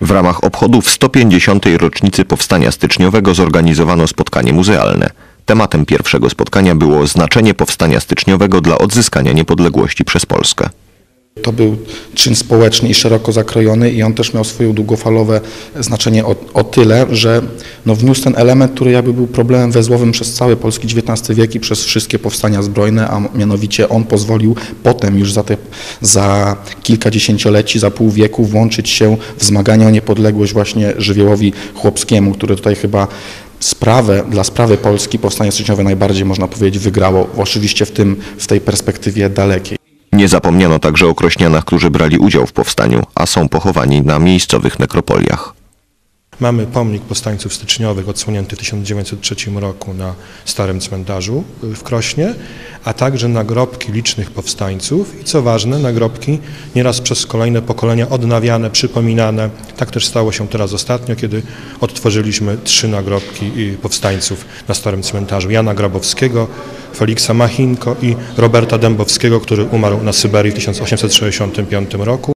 W ramach obchodów 150. rocznicy Powstania Styczniowego zorganizowano spotkanie muzealne. Tematem pierwszego spotkania było znaczenie Powstania Styczniowego dla odzyskania niepodległości przez Polskę. To był czyn społeczny i szeroko zakrojony i on też miał swoje długofalowe znaczenie o, o tyle, że no wniósł ten element, który jakby był problemem wezłowym przez cały polski XIX wiek i przez wszystkie powstania zbrojne, a mianowicie on pozwolił potem już za, te, za kilka dziesięcioleci, za pół wieku włączyć się w zmagania o niepodległość właśnie żywiołowi chłopskiemu, który tutaj chyba sprawę, dla sprawy Polski powstanie styczniowe najbardziej można powiedzieć wygrało, oczywiście w, tym, w tej perspektywie dalekiej. Nie zapomniano także o krośnianach, którzy brali udział w powstaniu, a są pochowani na miejscowych nekropoliach. Mamy pomnik powstańców styczniowych odsłonięty w 1903 roku na Starym Cmentarzu y, w Krośnie, a także nagrobki licznych powstańców i co ważne, nagrobki nieraz przez kolejne pokolenia odnawiane, przypominane. Tak też stało się teraz ostatnio, kiedy odtworzyliśmy trzy nagrobki y, powstańców na Starym Cmentarzu. Jana Grabowskiego, Feliksa Machinko i Roberta Dębowskiego, który umarł na Syberii w 1865 roku.